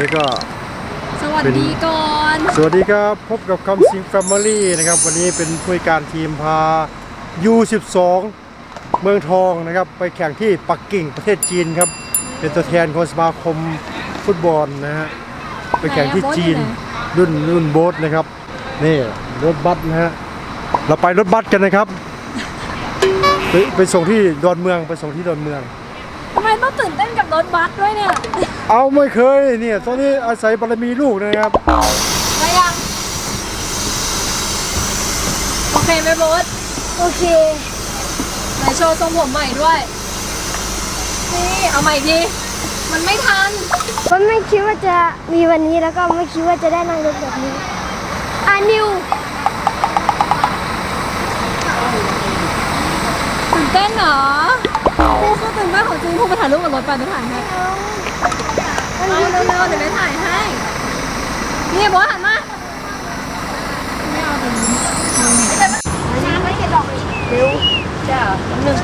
นี่ก็ สวัสดีก่อน สวัสดีครับ พบกับคำสิงแฟมิลี่นะครับ วันนี้เป็นผู้การทีมพา U12 เมืองทองนะครับ ไปแข่งที่ปักกิ่งประเทศจีนครับ เป็นตัวแทนของสมาคมฟุตบอลนะฮะ ไปแข่งที่จีน รุ่นรุ่นโบ๊ทนะครับ นี่รถบัสนะฮะ เราไปรถบัสกันนะครับ ไปไปส่งที่ดอนเมือง ไปส่งที่ดอนเมืองทำไม ต้องตื่นเต้นกับรถบัสด้วยเนี่ยเอาไม่เคยเนี่ยตอนนี้อาศัยบารมีลูกนะครับ มายัง โอเคไหมโบ๊ทโอเค ไหนโชว์ทรงผมใหม่ด้วย นี่ เอาใหม่ดีมันไม่ทัน ผมไม่คิดว่าจะมีวันนี้แล้วก็ไม่คิดว่าจะได้นั่งรถแบบนี้ อานิวตื่นเต้นเหรอ ครูก็ตื่นเต้นของจริงครูมาถ่ายรูปกับรถไปเดี๋ยวถ่ายให้เร็วเร็วๆเดี๋ยวได้ถ่ายให้ นี่บอสหันมาไม่เอาตรงนี้น้ำไม่เก็บดอกเร็วจ้าหนึ่ง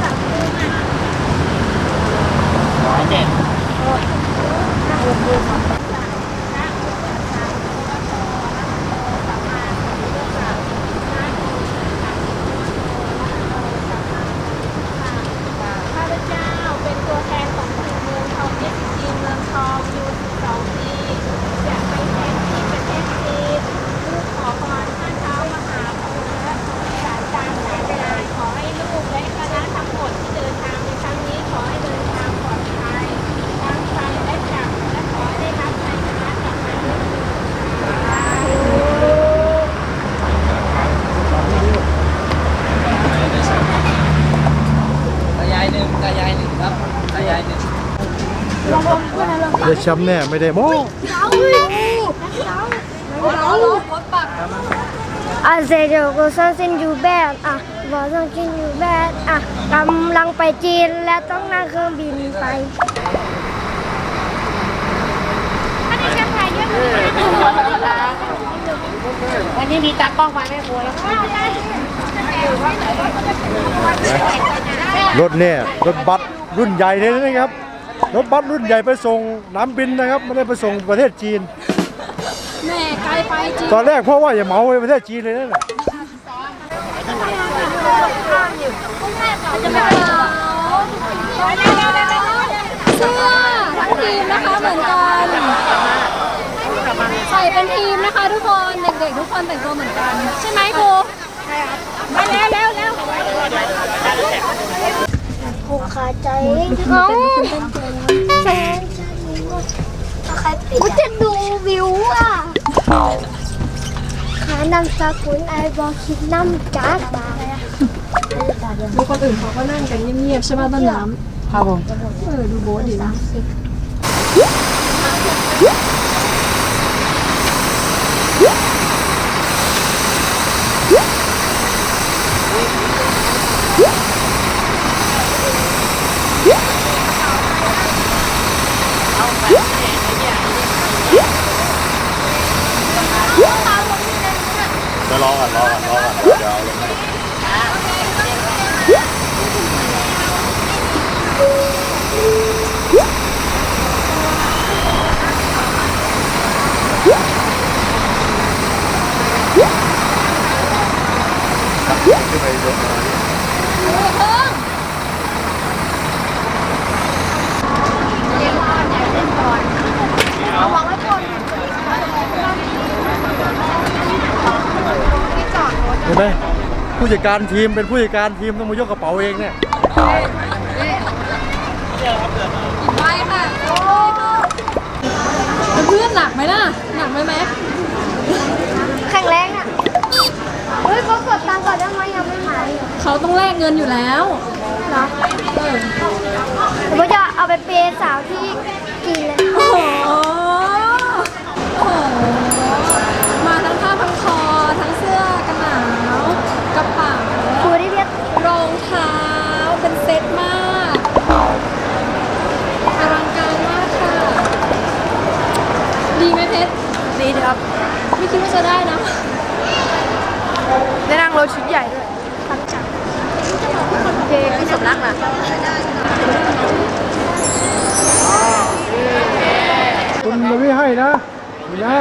ข้าพเจ้าเป็นตัวแทนของทีมเมืองทองเอสจีเมืองทองยู12ปีจะไปแข่งที่ประเทศจีนลูกขอพรท่านเท้ามหาภูมิและสารตามสายเวลาขอให้ลูกและคณะทั้งหมดที่เดินทางในครั้งนี้ขอให้เดินทางปลอดภัยทั้งไปและกลับและขอให้ได้รับชัยชนะกลับมาด้วยเถิด ตายายหนึ่งตายายหนึ่งครับตายายหนึ่งได้แชมป์แน่ไม่ได้โม้ล้อรถรถปักอาเซโดโกซันเซนยูแบดอะบอซันเซนยูแบดอะกำลังไปจีนและต้องนั่งเครื่องบินไปวันนี้มีตากล้องมาแม่บัวแล้วรถเนี่ยรถบัส รุ่นใหญ่เลยนะครับรถบัสรุ่นใหญ่ไปส่งน้ำบินนะครับไม่ได้ไปส่งประเทศจีน แม่ไกลไปจริงตอนแรกเพราะว่าอย่าเหมาไปประเทศจีนเลยนั่นแหละจะไม่เอาเสื้อทั้งทีมนะคะเหมือนกันใส่เป็นทีมนะคะทุกคนเด็กๆทุกคนแต่งตัวเหมือนกัน ใช่ไหมครูมาแล้วแล้วแล้ว ผูกขาใจเอ้าแฟนใครปิดกูจะดูวิวอะขานำสกุลไอบอกคิดน้ำจ้าบาดูคนอื่นเขาก็นั่งกันเงียบๆใช่ไหมต้นน้ำครับผมเออดูโบ๊ทดีนะ จะรอก่อนรอก่อนรอก่อนเดี๋ยวเอาลงให้ขึ้นไปยกมา เห็นไหม ผู้จัดการทีมเป็นผู้จัดการทีมต้องมายกกระเป๋าเองเนี่ยไปค่ะเพื่อนหนักไหมล่ะหนักไหมแม็กแข็งแรงอะเฮ้ยเขากดตังค์ก่อนได้ไหมยังไม่มาเลยเขาต้องแลกเงินอยู่แล้วเหรอเออเดี๋ยวผมจะเอาไปเปย์สาวที่กินเลย ดีไหมเพชรดีครับ ไม่คิดว่าจะได้นะ ได้นั่งรถชุดใหญ่ด้วยเพลงพี่สมรักนะคุณระวิให้นะนี่นะ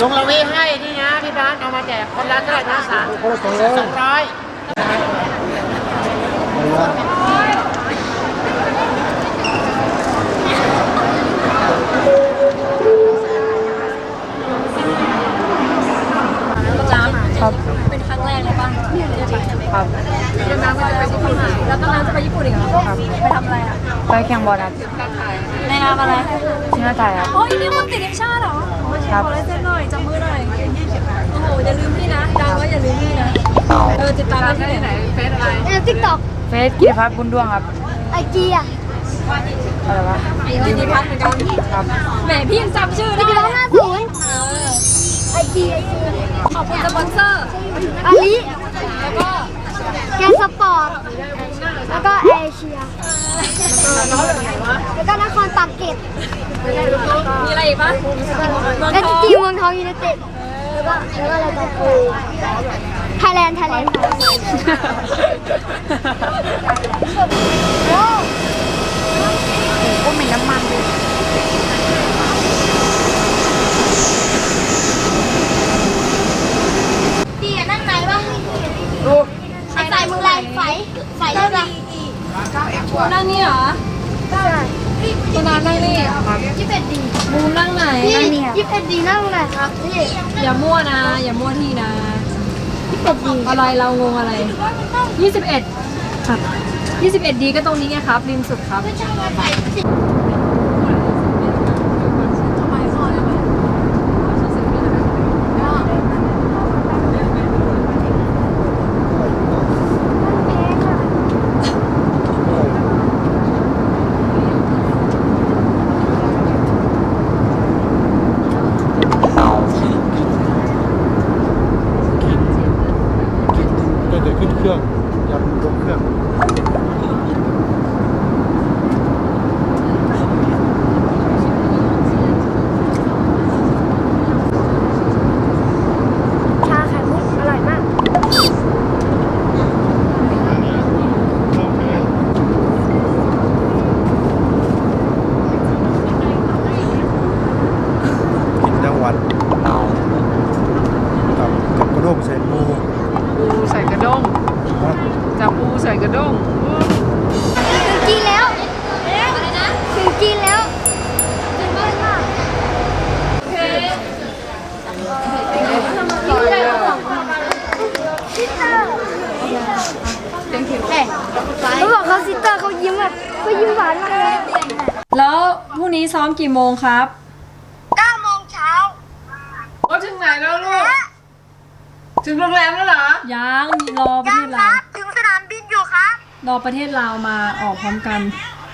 ลุงละวิให้นี่นะพี่บ้านเอามาแจกคนละเท่าไหร่นะสามคนละสองร้อย สองร้อย น้ำครับเป็นครั้งแรกเลยป่ะที่ได้ไปครับเรียนน้ำไปไปที่ญี่ปุ่นแล้วก็น้ำจะไปญี่ปุ่นอีกเหรอครับไปทำอะไรอะ ไปแข่งบ อลครับในน้ำอะไรทีมชาติไทยครับ โอ้ยนี่คนติดทีมชาติเหรอครับ ขอลายเซ็นหน่อยจับมือหน่อยโอ้โหอย่าลืมพี่นะดังว่าอย่าลืมพี่นะเออติดตามได้ที่ไหนเฟซอะไรเออติ๊กต็อกเฟสกิตพัฒน์บุญดวงครับไอจีอะอะไรวะดีดีพัฒน์เหมือนกันครับแหมพี่ยังจำชื่อไอได้จีร้องห้าศูนย์ไอจีไอจีขอบคุณสปอนเซอร์อาลีแล้วก็แกนสปอร์ต แล้วก็เอเชีย แล้วก็นครปากเกร็ดมีอะไรอีกปะเมืองแล้วทองจีเมืองทองยูไนเต็ดแล้วก็แล้วก็อะไรต่อไทยแลนด์ไทยแลนด์โอ้ก็มีน้ำมันด้วยดีอะนั่งไหนวะไอ้ใส่ มือไรไฟไฟได้ปะนั่งนี่เหรอใช่ตัวน้ำนั่งนี่ยี่สิบเอ็ดดีบูมนั่งไหนพี่ยี่สิบเอ็ดดีนั่งไหนครับพี่อย่ามั่วนะ อย่ามั่วที่นะยี่สิบเอ็ดดีอะไรเรางงอะไร21ครับ21ดีก็ตรงนี้ไงครับริมสุดครับ ก็จะขึ้นเครื่องยันลงเครื่อง ชาไข่มุกอร่อยมาก กินทั้งวันกับกับกระด้งใส่ปูปูใส่กระด้งนะจับปูใส่กระด้งถึงจีนแล้วอะไรนะถึงจีนแล้วจีนมากมากซิสเตอร์เขาบอกเขาซิสเตอร์เขายิ้มแบบเขายิ้มหวานมากเลยแล้วพรุ่งนี้ซ้อมกี่โมงครับ 9โมงเช้า โอ้ถึงไหนแล้วลูก ถึงโรงแรมแล้วเหรอ ยังรอประเทศคลารัวบถึงสนามบินอยู่ครับรอประเทศลาวมาออกพร้อมกัน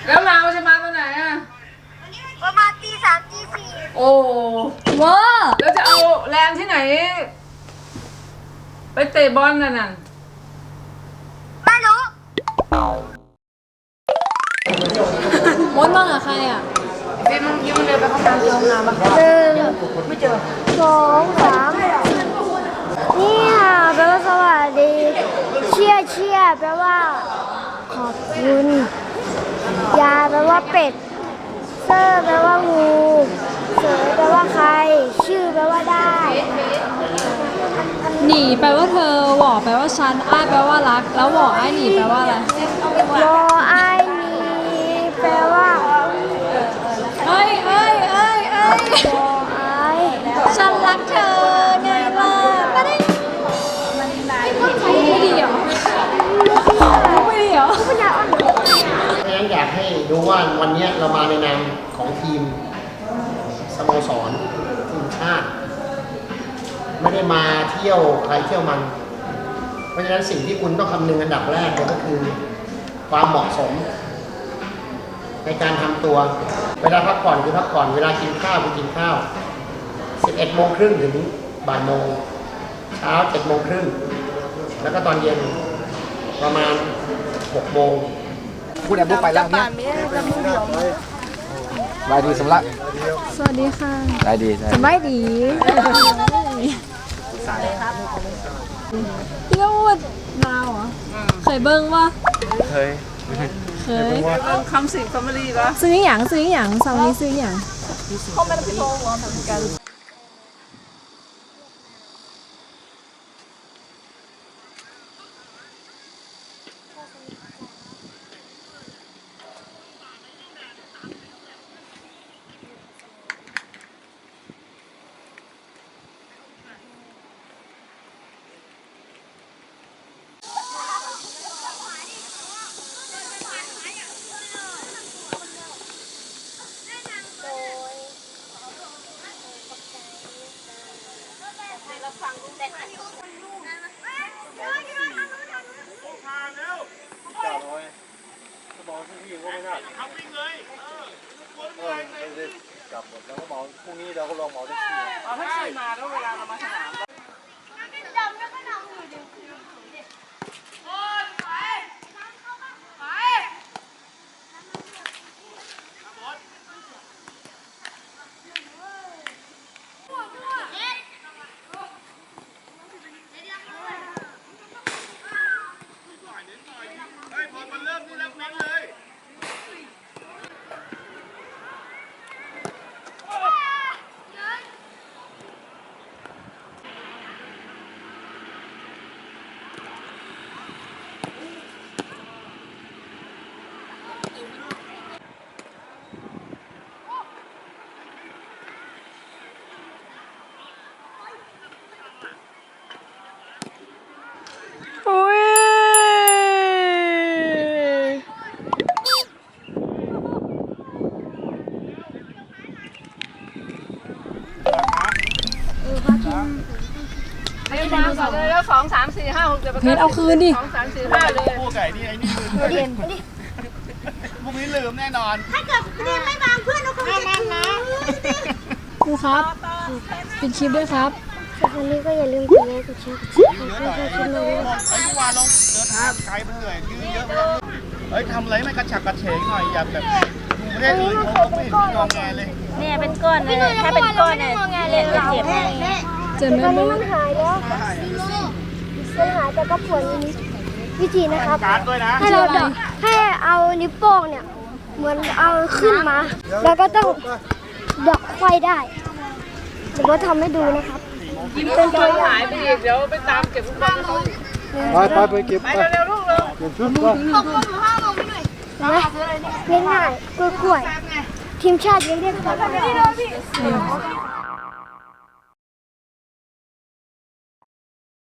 แล้วเราจะมาตอนไหนอะ ประมาณตีสามตีสี่โอ้ว้าแล้วจะเอาแรงที่ไหน ไปเตะบอลน่ะน่ะไม่รู้มดบ้างอะใครอะเมื่อกี้มันเดินไปเข้าห้องน้ำเข้าห้องน้ำปะหนึ่งไม่เจอสองสาม นี่ค่ะแปลว่าสวัสดี เชียร์เชียร์แปลว่า ขอบคุณ ยาแปลว่าเป็ด เซอร์แปลว่างูเสือแปลว่าใคร ชื่อแปลว่าได้ หนีแปลว่าเธอหว่อแปลว่าฉันอ้ายแปลว่ารัก แล้วหว่ออ้ายหนีแปลว่าอะไรวอไอนีแปลว่า เอ้ยเอ้ยเอ้ยเอ้ย อยากให้รู้ว่าวันนี้เรามาในนามของทีมสโมสรทีมชาติ ไม่ได้มาเที่ยวใครเที่ยวมัน เพราะฉะนั้นสิ่งที่คุณต้องคำนึงอันดับแรกเลยก็คือ ความเหมาะสม ในการทำตัว เวลาพักผ่อนคือพักผ่อนเวลากินข้าวคือกินข้าว 11โมงครึ่งถึงบ่ายโมงเช้า7โมงครึ่งแล้วก็ตอนเย็นประมาณ6โมง พูดแอบบุ๊กไปแล้วเนี่ยบายดีสำลักสวัสดีค่ะบายดีใช่สบายดีพี่ก็พูดนาวเหรอเคยเบิ้งปะเคยเคยคำสิงคำรีปะซื้ออหย่างซื้ออหย่างเสาร์นี้ซื้ออหย่างจับ สองสามสี่ห้าหกเจ็ดแปดเพชรเอาคืนดิ สองสามสี่ห้าเลยพวกไก่นี่ไอ้นี่ลืมพวกนี้ลืมแน่นอน ถ้าเกิดเรียนไม่บางเพื่อนเราคงจะนั่นนะครูครับเป็นคลิปด้วยครับวันนี้ก็อย่าลืมกดไลค์กดแชร์กดซับสไครต์ให้ช่วยด้วยไอ้เมื่อวานเราเดินทางไกลมันเหนื่อยยืนเยอะเลยเฮ้ยทำอะไรให้มันกระฉับกระเฉงหน่อยอย่าแบบประเทศอื่นเขาไม่เห็นมีงองแงเลย เนี่ยเป็นก้อนเลยถ้าเป็นก้อนเนี่ยเล่นจะเจ็บเลยเจอตแม่อนลูนี้กมันหายแล้ว มันหายแต่ก็ปวดนิดวิธีนะครับ การด้วยนะ ให้เราเดาะให้เอานิ้วโป้งเนี่ย เหมือนเอาขึ้นมา แล้วก็ต้องเดาะไขว้ได้เดี๋ยวว่าทำให้ดูนะครับเป็นตัวอย่างหายไปอีกเดี๋ยวไปตามเก็บฟุตบอลให้เขาอีกไปไปไปเก็บไปไปเร็วๆลูกเร็วเก็บชุดไปนะง่ายๆกล้วยๆทีมชาติยังเรียกกัน